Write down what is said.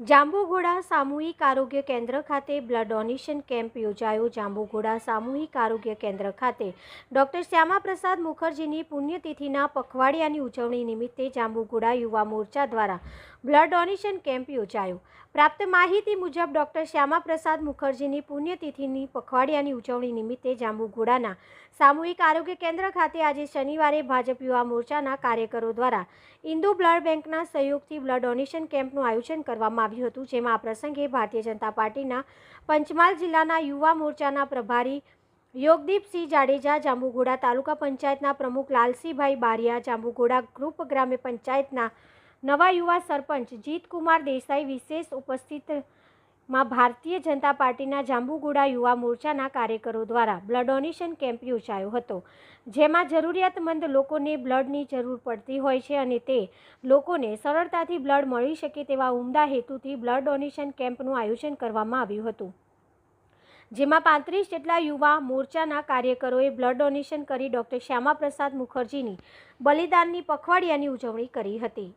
જાંબુઘોડા સામૂહિક આરોગ્ય કેન્દ્ર ખાતે બ્લડ ડોનેશન કેમ્પ યોજાયો. જાંબુઘોડા સામૂહિક આરોગ્ય કેન્દ્ર ખાતે ડોક્ટર શ્યામાપ્રસાદ મુખર્જીની પુણ્યતિથિના પખવાડિયાની ઉજવણી નિમિત્તે જાંબુઘોડા યુવા મોરચા દ્વારા બ્લડ ડોનેશન કેમ્પ યોજાયો. પ્રાપ્ત માહિતી મુજબ ડોક્ટર શ્યામાપ્રસાદ મુખર્જીની પુણ્યતિથિની પખવાડિયાની ઉજવણી નિમિત્તે જાંબુઘોડાના સામૂહિક આરોગ્ય કેન્દ્ર ખાતે આજે શનિવારે ભાજપ યુવા મોરચાના કાર્યકરો દ્વારા ઇન્દુ બ્લડ બેંકના સહયોગથી બ્લડ ડોનેશન કેમ્પનું આયોજન કરવામાં આવ્યું હતું, જેમાં આ પ્રસંગે ભારતીય જનતા પાર્ટીના પંચમહાલ જિલ્લાના યુવા મોરચાના પ્રભારી યોગદીપસિંહ જાડેજા, જાંબુઘોડા તાલુકા પંચાયતના પ્રમુખ લાલસીભાઈ બારિયા, જાંબુઘોડા ગ્રુપ ગ્રામ્ય પંચાયતના નવા યુવા સરપંચ જીતકુમાર દેસાઈ વિશેષ ઉપસ્થિતમાં ભારતીય જનતા પાર્ટીના જાંબુગુડા યુવા મોરચાના કાર્યકરો દ્વારા બ્લડ ડોનેશન કેમ્પ યોજાયો હતો, જેમાં જરૂરિયાતમંદ લોકોને બ્લડની જરૂર પડતી હોય છે અને તે લોકોને સરળતાથી બ્લડ મળી શકે તેવા ઉમદા હેતુથી બ્લડ ડોનેશન કેમ્પનું આયોજન કરવામાં આવ્યું હતું. જેમાં પાંત્રીસ જેટલા યુવા મોરચાના કાર્યકરોએ બ્લડ ડોનેશન કરી ડૉક્ટર શ્યામાપ્રસાદ મુખર્જીની બલિદાનની પખવાડિયાની ઉજવણી કરી હતી.